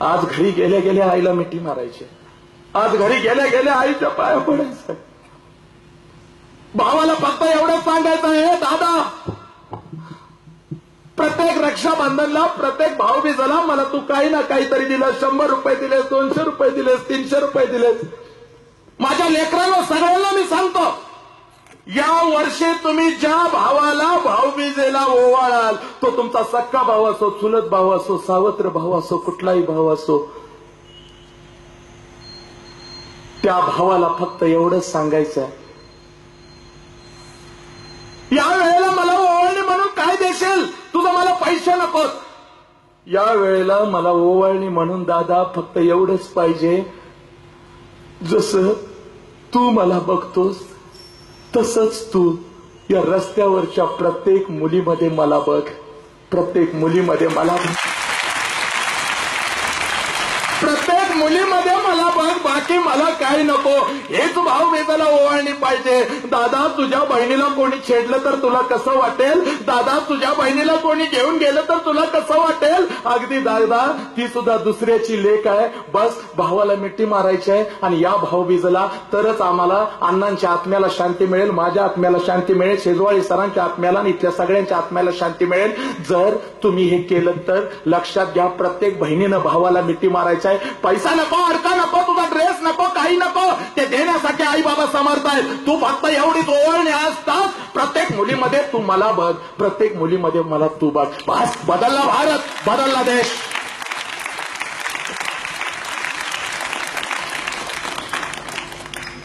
आज घरी गेल्या गेल्या आईला मिठी मारायची. आज घरी गेल्या गेल्या आईच्या पाया पडायचं. भावाला फक्त एवढंच सांगायचं आहे दादा प्रत्येक रक्षाबंधनला प्रत्येक भाऊबीजाला मला तू काही ना काहीतरी दिलं शंभर रुपये दिलेस दोनशे रुपये दिलेस तीनशे रुपये दिलेस. माझ्या लेकरांना सगळ्यांना मी सांगतो या वर्षी तुम्ही ज्या भावाला भाऊबीजेला ओवाळाल. तो तुमचा सक्का भाऊ असो चुलत भाऊ असो सावत्र भाऊ असो कुठलाही भाऊ असो त्या भावाला फक्त एवढंच सांगायचं आहे. या वेळेला मला ओवाळणी म्हणून काय देशील? तुझं मला पैसे नको. या वेळेला मला ओवाळणी म्हणून दादा फक्त एवढंच पाहिजे. जसं तू मला बघतोस तसंच तू या रस्त्यावरच्या प्रत्येक मुलीमध्ये मला बघ. प्रत्येक मुलीमध्ये मला बघ. प्रत्येक मुलीमध्ये बाकी मला काय नको? हेच भाऊ बेदाला ओवाळणी पाहिजे. दादा तुझ्या बहिणीला कोणी छेडलं तर तुला कसं वाटेल? दादा तुझ्या बहिणीला कोणी घेऊन गेलं तर तुला कसं वाटेल? अगदी दादा ती सुद्धा दुसऱ्याची लेख आहे. बस भावाला मिट्टी मारायची आहे आणि या भाऊबीजला तरच आम्हाला अण्णांच्या आत्म्याला शांती मिळेल माझ्या आत्म्याला शांती मिळेल शेजवाळी सरांच्या आत्म्याला आणि इथल्या सगळ्यांच्या आत्म्याला शांती मिळेल. जर तुम्ही हे केलं तर लक्षात घ्या प्रत्येक बहिणीनं भावाला मिट्टी मारायचं आहे. पैसा नको अडका समर्थ तू फक्त एवढीच ओळणी असतात प्रत्येक मुलीमध्ये तू मला बघ. प्रत्येक मुलीमध्ये मला तू बघ. बदलला भारत. बदलला देश.